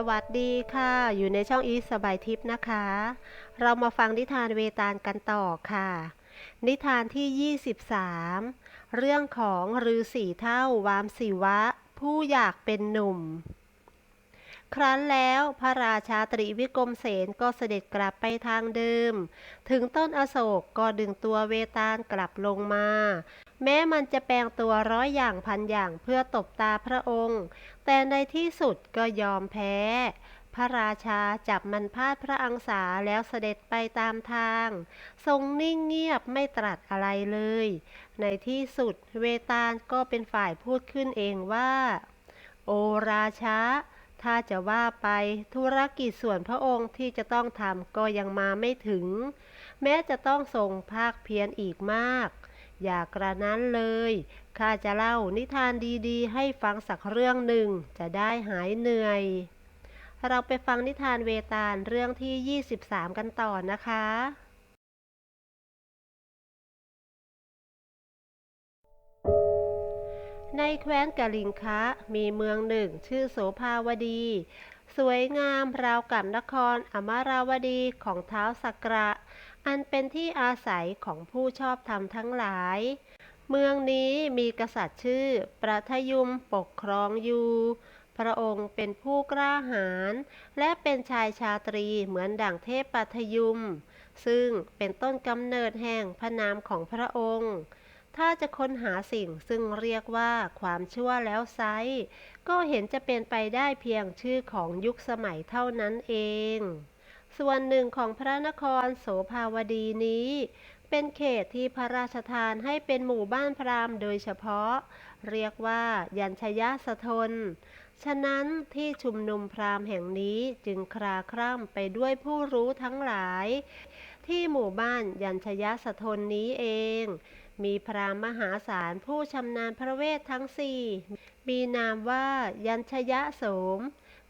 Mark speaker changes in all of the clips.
Speaker 1: สวัสดีค่ะ อยู่ในช่องอีสบายทิพย์นะคะ เรามาฟังนิทานเวตาลกันต่อค่ะ นิทานที่ 23 เรื่องของฤาษีเท่าวามศิวะ ผู้อยากเป็นหนุ่ม ครั้นแล้วพระราชาตรีวิกรมเสนก็เสด็จกลับไปทางเดิม ถึงต้นอโศกก็ดึงตัวเวตาลกลับลงมาแม้มันจะแปลงตัวร้อยอย่างพันอย่างเพื่อตบตาพระองค์ แต่ในที่สุดก็ยอมแพ้ พระราชาจับมันพาดพระอังสาแล้วเสด็จไปตามทาง ทรงนิ่งเงียบไม่ตรัสอะไรเลย ในที่สุดเวตาลก็เป็นฝ่ายพูดขึ้นเองว่า โอราชาถ้าจะว่าไปธุรกิจส่วนพระองค์ที่จะต้องทำก็ยังมาไม่ถึง แม้จะต้องทรงภาคเพียรอีกมาก อย่ากระนั้นเลย ข้าจะเล่านิทานดีๆ ให้ฟังสักเรื่องหนึ่งจะได้หายเหนื่อย เราไปฟังนิทานเวตาลเรื่องที่ 23 กันต่อนะคะ ในแคว้นกาลิงคะมีเมืองหนึ่งชื่อโสภาวดี สวยงามราวกับนครอมาราวดีของเท้าสักกระ อันเป็นที่อาศัยของผู้ชอบธรรมทั้งหลาย เมืองนี้มีกษัตริย์ชื่อประทยุมปกครองอยู่ พระองค์เป็นผู้กล้าหาญและเป็นชายชาตรีเหมือนดั่งเทพปัทยุม ซึ่งเป็นต้นกำเนิดแห่งพระนามของพระองค์ ถ้าจะค้นหาสิ่งซึ่งเรียกว่าความชั่วแล้วไซก็เห็นจะเป็นไปได้เพียงชื่อของยุคสมัยเท่านั้นเองส่วนหนึ่งของพระนครโสภาวดีนี้ เป็นเขตที่พระราชทานให้เป็นหมู่บ้านพราหมณ์โดยเฉพาะ เรียกว่ายัญชยสทน ฉะนั้นที่ชุมนุมพราหมณ์แห่งนี้จึงคราคร่ำไปด้วยผู้รู้ทั้งหลาย ที่หมู่บ้านยัญชยสทนนี้เอง มีพราหมณ์มหาศาลผู้ชำนาญพระเวททั้งสี่ มีนามว่ายัญชยโสม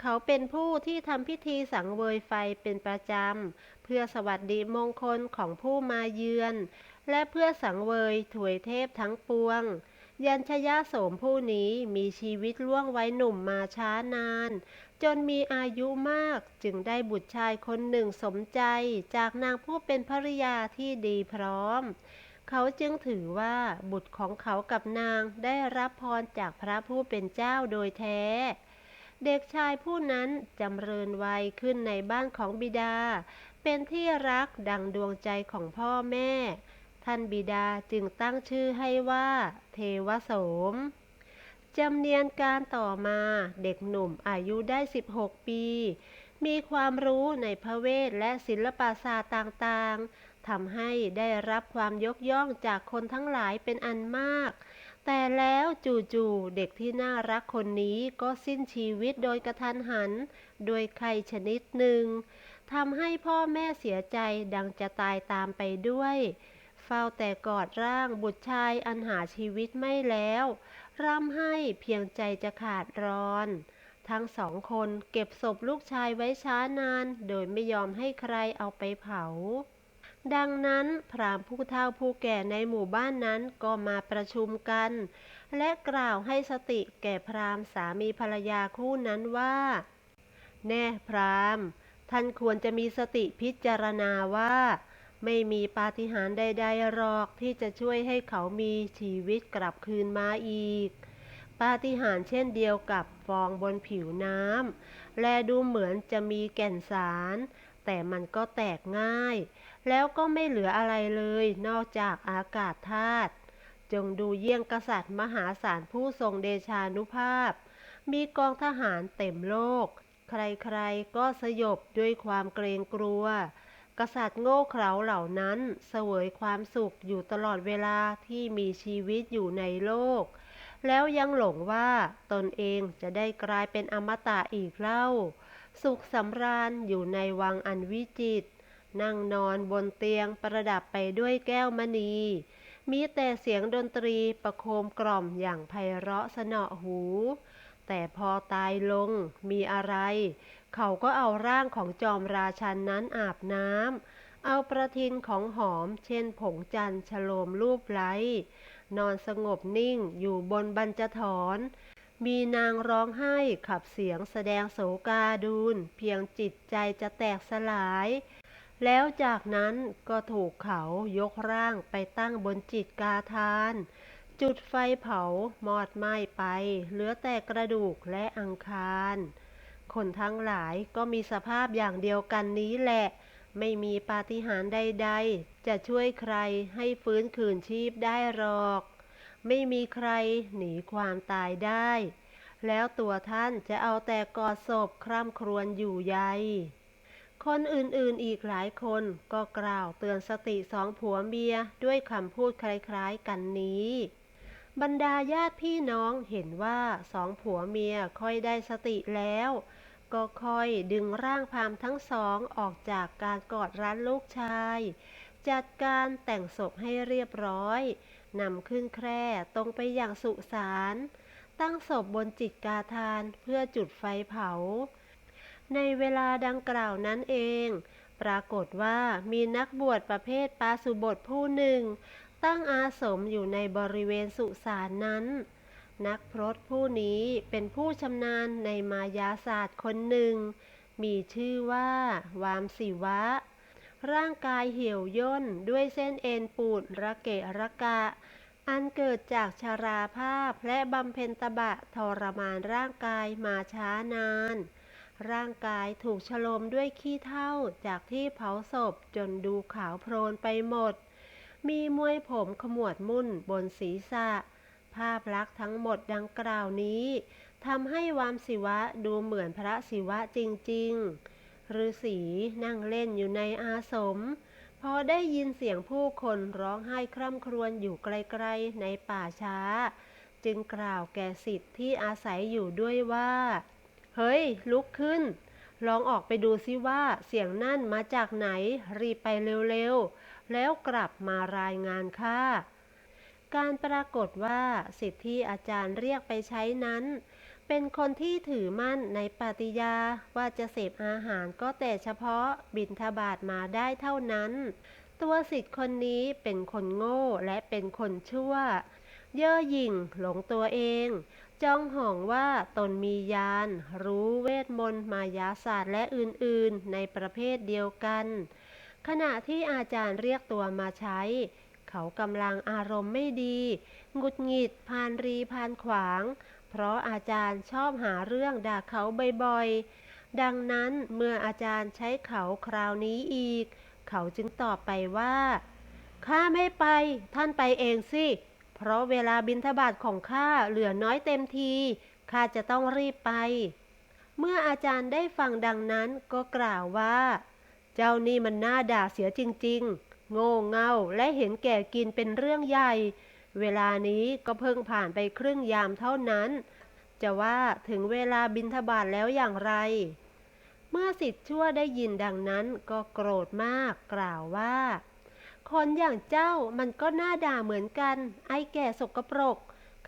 Speaker 1: เขาเป็นผู้ที่ทำพิธีสังเวยไฟเป็นประจำ เพื่อสวัสดีมงคลของผู้มาเยือน และเพื่อสังเวยถวยเทพทั้งปวง ยัญชยโสมผู้นี้มีชีวิตล่วงไว้หนุ่มมาช้านาน จนมีอายุมากจึงได้บุตรชายคนหนึ่งสมใจจากนางผู้เป็นภริยาที่ดีพร้อม เขาจึงถือว่าบุตรของเขากับนางได้รับพรจากพระผู้เป็นเจ้าโดยแท้ เด็กชายผู้นั้นจำเริญวัยขึ้นในบ้านของบิดา เป็นที่รักดังดวงใจของพ่อแม่ ท่านบิดาจึงตั้งชื่อให้ว่า เทวโสมจำเนียนการต่อมาเด็กหนุ่มอายุได้ 16 ปี มีความรู้ในพระเวทและศิลปศาสตร์ต่างๆทำให้ได้รับความยกย่องจากคนทั้งหลายเป็นอันมาก แต่แล้วจู่ๆเด็กที่น่ารักคนนี้ก็สิ้นชีวิตโดยกระทันหัน โดยไข้ชนิดหนึ่งทำให้พ่อแม่เสียใจดังจะตายตามไปด้วย เฝ้าแต่กอดร่างบุตรชายอันหาชีวิตไม่แล้ว ร่ำให้เพียงใจจะขาดร้อน ทั้งสองคนเก็บศพลูกชายไว้ช้านาน โดยไม่ยอมให้ใครเอาไปเผา ดังนั้นพราหมณ์ผู้เฒ่าผู้แก่ในหมู่บ้านนั้นก็มาประชุมกัน และกล่าวให้สติแก่พราหมณ์สามีภรรยาคู่นั้นว่า แน่พราหมณ์ ท่านควรจะมีสติพิจารณาว่า ไม่มีปาฏิหาริย์ใดๆหรอกที่จะช่วยให้เขามีชีวิตกลับคืนมาอีก ปาฏิหาริย์เช่นเดียวกับฟองบนผิวน้ำและดูเหมือนจะมีแก่นสาร แต่มันก็แตกง่าย แล้วก็ไม่เหลืออะไรเลย นอกจากอากาศธาตุจงดูเยี่ยงกษัตริย์มหาศาลผู้ทรงเดชานุภาพ มีกองทหารเต็มโลก ใครๆก็สยบด้วยความเกรงกลัว กษัตริย์โง่เขลาเหล่านั้นเสวยความสุขอยู่ตลอดเวลาที่มีชีวิตอยู่ในโลก แล้วยังหลงว่าตนเองจะได้กลายเป็นอมตะอีกเล่า สุขสำราญอยู่ในวังอันวิจิตร นั่งนอนบนเตียงประดับไปด้วยแก้วมณี มีแต่เสียงดนตรีประโคมกล่อมอย่างไพเราะสนอหู แต่พอตายลงมีอะไร เขาก็เอาร่างของจอมราชันนั้นอาบน้ำ เอาประทินของหอมเช่นผงจันทร์ฉโลมรูปไล้ นอนสงบนิ่งอยู่บนบัญจถอนมีนางร้องไห้ขับเสียงแสดงโศกาดูนเพียงจิตใจจะแตกสลาย แล้วจากนั้นก็ถูกเขายกร่างไปตั้งบนจิตกาทาน จุดไฟเผามอดไหม้ไป เหลือแต่กระดูกและอังคาร คนทั้งหลายก็มีสภาพอย่างเดียวกันนี้แหละ ไม่มีปาฏิหาริย์ใด ๆ จะช่วยใครให้ฟื้นคืนชีพได้หรอก ไม่มีใครหนีความตายได้ แล้วตัวท่านจะเอาแต่กอดศพคร่ำครวญอยู่ใย คนอื่นๆอีกหลายคนก็กล่าวเตือนสติสองผัวเมียด้วยคำพูดคล้ายๆกันนี้ บรรดาญาติพี่น้องเห็นว่าสองผัวเมียค่อยได้สติแล้ว ก็ค่อยดึงร่างพามทั้งสองออกจากการกอดรัดลูกชาย จัดการแต่งศพให้เรียบร้อยนำขึ้นแคร่ตรงไปอย่างสุสานตั้งศพบนจิตกาทานเพื่อจุดไฟเผา ในเวลาดังกล่าวนั้นเอง ปรากฏว่ามีนักบวชประเภทปาสุบทผู้หนึ่ง ตั้งอาสมอยู่ในบริเวณสุสานนั้น นักพรตผู้นี้เป็นผู้ชำนาญในมายาศาสตร์คนหนึ่ง มีชื่อว่า วามศิวะ ร่างกายเหี่ยวย่นด้วยเส้นเอ็นปูดระเกะระกะอันเกิดจากชาราภาพและบำเพ็ญตบะทรมานร่างกายมาช้านาน ร่างกายถูกฉลมด้วยขี้เถ้าจากที่เผาศพจนดูขาวโพลนไปหมด มีมวยผมขมวดมุ่นบนศีรษะ ภาพลักษณ์ทั้งหมดดังกล่าวนี้ทำให้วามศิวะดูเหมือนพระศิวะจริงๆฤาษีนั่งเล่นอยู่ในอาสม พอได้ยินเสียงผู้คนร้องไห้คร่ำครวญอยู่ไกลๆในป่าช้า จึงกล่าวแก่สิทธิ์ที่อาศัยอยู่ด้วยว่า เฮ้ย ลุกขึ้น ลองออกไปดูซิว่าเสียงนั่นมาจากไหน รีบไปเร็วๆ แล้วกลับมารายงานข้าการปรากฏว่าสิทธิที่อาจารย์เรียกไปใช้นั้น เป็นคนที่ถือมั่นในปฏิญาว่าจะเสพอาหารก็แต่เฉพาะบินทบาทมาได้เท่านั้น ตัวสิทธิ์คนนี้เป็นคนโง่และเป็นคนชั่ว เย่อหยิ่งหลงตัวเองจ้องห่องว่าตนมียาน รู้เวทมนต์มายาศาสตร์และอื่นๆ ในประเภทเดียวกัน ขณะที่อาจารย์เรียกตัวมาใช้ เขากำลังอารมณ์ไม่ดีหงุดหงิดพานรีพานขวาง เพราะอาจารย์ชอบหาเรื่องด่าเขาบ่อยๆ ดังนั้นเมื่ออาจารย์ใช้เขาคราวนี้อีก เขาจึงตอบไปว่าข้าไม่ไป ท่านไปเองสิ ราะเวลาบินทบาทของข้าเหลือน้อยเต็มทีข้าจะต้องรีบไป เมื่ออาจารย์ได้ฟังดังนั้นก็กล่าวว่า เจ้านี่มันน่าด่าเสียจริง ๆ โง่เง่าและเห็นแก่กินเป็นเรื่องใหญ่ เวลานี้ก็เพิ่งผ่านไปครึ่งยามเท่านั้น จะว่าถึงเวลาบินทบาทแล้วอย่างไร เมื่อสิทธิ์ชั่วได้ยินดังนั้นก็โกรธมากกล่าวว่า คนอย่างเจ้ามันก็น่าด่าเหมือนกัน ไอ้แก่สกปรก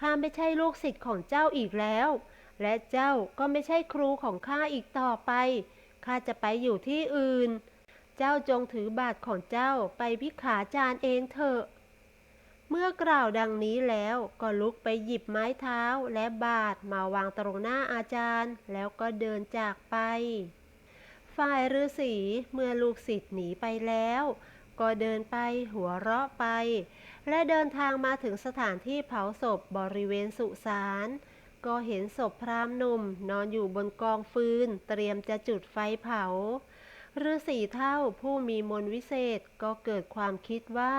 Speaker 1: ข้าไม่ใช่ลูกศิษย์ของเจ้าอีกแล้ว และเจ้าก็ไม่ใช่ครูของข้าอีกต่อไป ข้าจะไปอยู่ที่อื่น เจ้าจงถือบาทของเจ้าไปพิขาจารย์เองเถอะ เมื่อกล่าวดังนี้แล้วก็ลุกไปหยิบไม้เท้าและบาทมาวางตรงหน้าอาจารย์ แล้วก็เดินจากไป ฝ่ายฤาษีเมื่อลูกศิษย์หนีไปแล้ว ก็เดินไปหัวเราะไป และเดินทางมาถึงสถานที่เผาศพบริเวณสุสานก็เห็นศพพรามหนุ่มนอนอยู่บนกองฟืน เตรียมจะจุดไฟเผาฤาษีเท่าผู้มีมนวิเศษก็เกิดความคิดว่า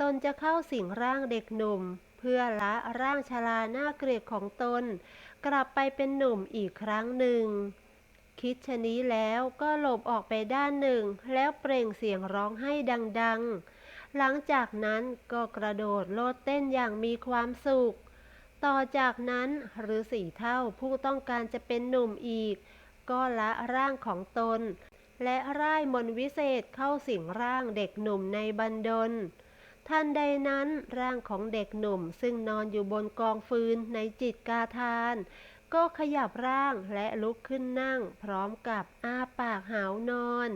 Speaker 1: ตนจะเข้าสิงร่างเด็กหนุ่ม เพื่อละร่างชราหน้าเกลียดของตน กลับไปเป็นหนุ่มอีกครั้งหนึ่ง คิดชะนี้แล้วก็หลบออกไปด้านหนึ่ง แล้วเปล่งเสียงร้องให้ดังๆ หลังจากนั้นก็กระโดดโลดเต้นอย่างมีความสุข ต่อจากนั้นฤาษีเท่าผู้ต้องการจะเป็นหนุ่มอีก ก็ละร่างของตน และร่ายมนวิเศษเข้าสิงร่างเด็กหนุ่มในบันดลทันใดนั้นร่างของเด็กหนุ่มซึ่งนอนอยู่บนกองฟืนในจิตกาทาน ก็ขยับร่างและลุกขึ้นนั่ง พร้อมกับอ้าปากหาวนอน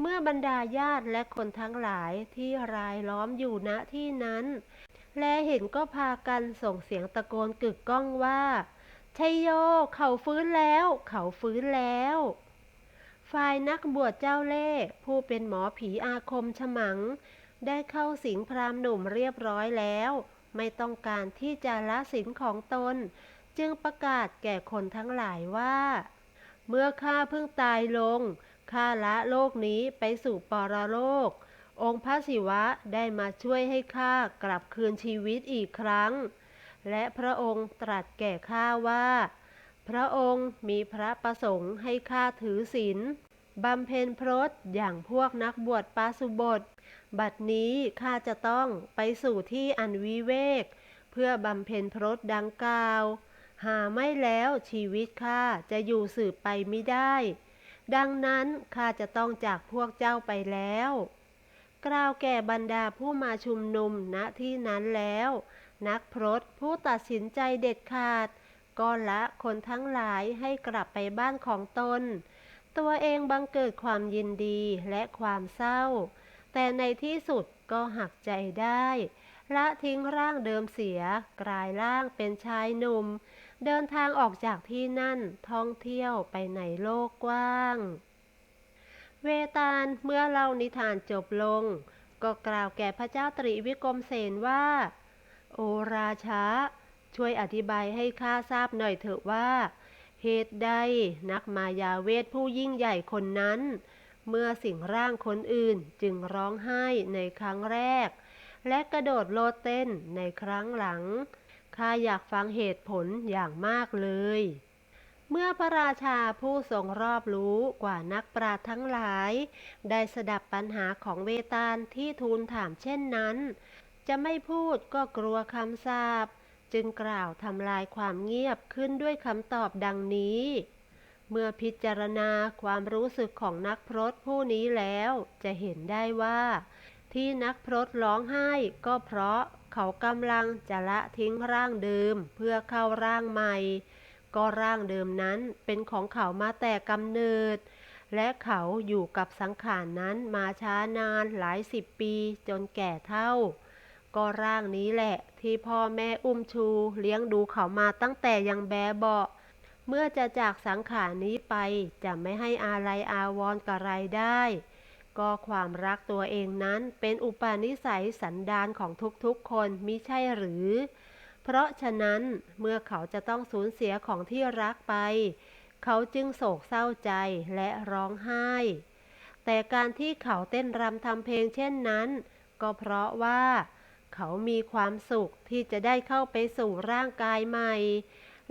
Speaker 1: เมื่อบรรดาญาติและคนทั้งหลายที่รายล้อมอยู่ณที่นั้น และเห็นก็พากันส่งเสียงตะโกนกึกก้องว่าชัยโย เขาฟื้นแล้ว เขาฟื้นแล้ว ฝ่ายนักบวชเจ้าเล่ห์ผู้เป็นหมอผีอาคมฉมัง ได้เข้าสิงพรามหนุ่มเรียบร้อยแล้ว ไม่ต้องการที่จะละสินของตน จึงประกาศแก่คนทั้งหลายว่า เมื่อข้าเพิ่งตายลงข้าละโลกนี้ไปสู่ปรโลก องค์พระศิวะได้มาช่วยให้ข้ากลับคืนชีวิตอีกครั้ง และพระองค์ตรัสแก่ข้าว่า พระองค์มีพระประสงค์ให้ข้าถือศีลบำเพ็ญพรตอย่างพวกนักบวชปาสุบท บัดนี้ข้าจะต้องไปสู่ที่อันวิเวก เพื่อบำเพ็ญพรตดังกล่าว หาไม่แล้วชีวิตข้าจะอยู่สืบไปไม่ได้ ดังนั้นข้าจะต้องจากพวกเจ้าไปแล้ว กล่าวแก่บรรดาผู้มาชุมนุมณที่นั้นแล้ว นักพรตผู้ตัดสินใจเด็ดขาด ก็ละคนทั้งหลายให้กลับไปบ้านของตน ตัวเองบังเกิดความยินดีและความเศร้า แต่ในที่สุดก็หักใจได้ ละทิ้งร่างเดิมเสีย กลายร่างเป็นชายหนุ่ม เดินทางออกจากที่นั่นท่องเที่ยวไปในโลกกว้าง เวตาลเมื่อเล่านิทานจบลง ก็กล่าวแก่พระเจ้าตรีวิกรมเสนว่า โอราชาช่วยอธิบายให้ข้าทราบหน่อยเถอะว่า เหตุใดนักมายาเวทผู้ยิ่งใหญ่คนนั้น เมื่อสิ่งร่างคนอื่นจึงร้องไห้ในครั้งแรก และกระโดดโลดเต้นในครั้งหลัง ข้าอยากฟังเหตุผลอย่างมากเลย เมื่อพระราชาผู้ทรงรอบรู้กว่านักปราชญ์ทั้งหลาย ได้สดับปัญหาของเวตาลที่ทูลถามเช่นนั้น จะไม่พูดก็กลัวคำสาปจึงกล่าวทำลายความเงียบขึ้นด้วยคำตอบดังนี้ เมื่อพิจารณาความรู้สึกของนักพรตผู้นี้แล้ว จะเห็นได้ว่า ที่นักพรตร้องไห้ก็เพราะเขากำลังจะละทิ้งร่างเดิมเพื่อเข้าร่างใหม่ ก็ร่างเดิมนั้นเป็นของเขามาแต่กำเนิด และเขาอยู่กับสังขารนนั้นมาช้านานหลายสิบปีจนแก่เท่า ก็ร่างนี้แหละที่พ่อแม่อุ้มชูเลี้ยงดูเขามาตั้งแต่ยังแบเบาะเมื่อจะจากสังขารนี้ไปจะไม่ให้อาลัยอาวรณ์กับไรได้ ก็ความรักตัวเองนั้นเป็นอุปาณิสัยสันดานของทุกๆคนมิใช่หรือ เพราะฉะนั้นเมื่อเขาจะต้องสูญเสียของที่รักไป เขาจึงโศกเศร้าใจและร้องไห้ แต่การที่เขาเต้นรำทำเพลงเช่นนั้น ก็เพราะว่า เขามีความสุขที่จะได้เข้าไปสู่ร่างกายใหม่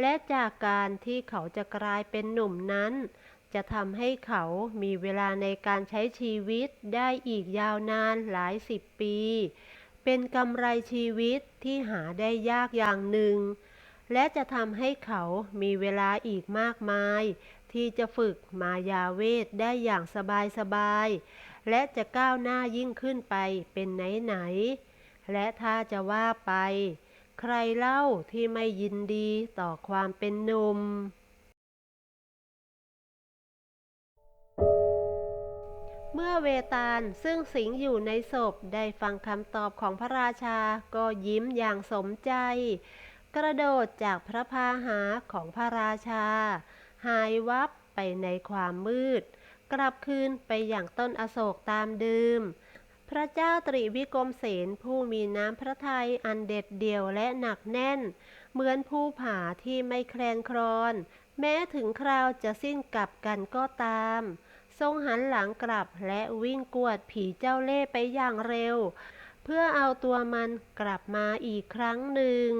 Speaker 1: และจากการที่เขาจะกลายเป็นหนุ่มนั้น จะทำให้เขามีเวลาในการใช้ชีวิตได้อีกยาวนานหลายสิบปี เป็นกำไรชีวิตที่หาได้ยากอย่างหนึ่ง และจะทำให้เขามีเวลาอีกมากมาย ที่จะฝึกมายาเวทได้อย่างสบายๆและจะก้าวหน้ายิ่งขึ้นไปเป็นไหนๆและถ้าจะว่าไป ใครเล่าที่ไม่ยินดีต่อความเป็นหนุ่ม เมื่อเวตาลซึ่งสิงอยู่ในศพได้ฟังคำตอบของพระราชาก็ยิ้มอย่างสมใจ กระโดดจากพระพาหาของพระราชา หายวับไปในความมืด กลับคืนไปอย่างต้นอโศกตามเดิมพระเจ้าตรีวิกรมเสนผู้มีน้ำพระทัยอันเด็ดเดี่ยวและหนักแน่น เหมือนภูผาที่ไม่แคลนคลอน แม้ถึงคราวจะสิ้นกลับกันก็ตาม ทรงหันหลังกลับและวิ่งกวดผีเจ้าเล่ห์ไปอย่างเร็ว เพื่อเอาตัวมันกลับมาอีกครั้งหนึ่ง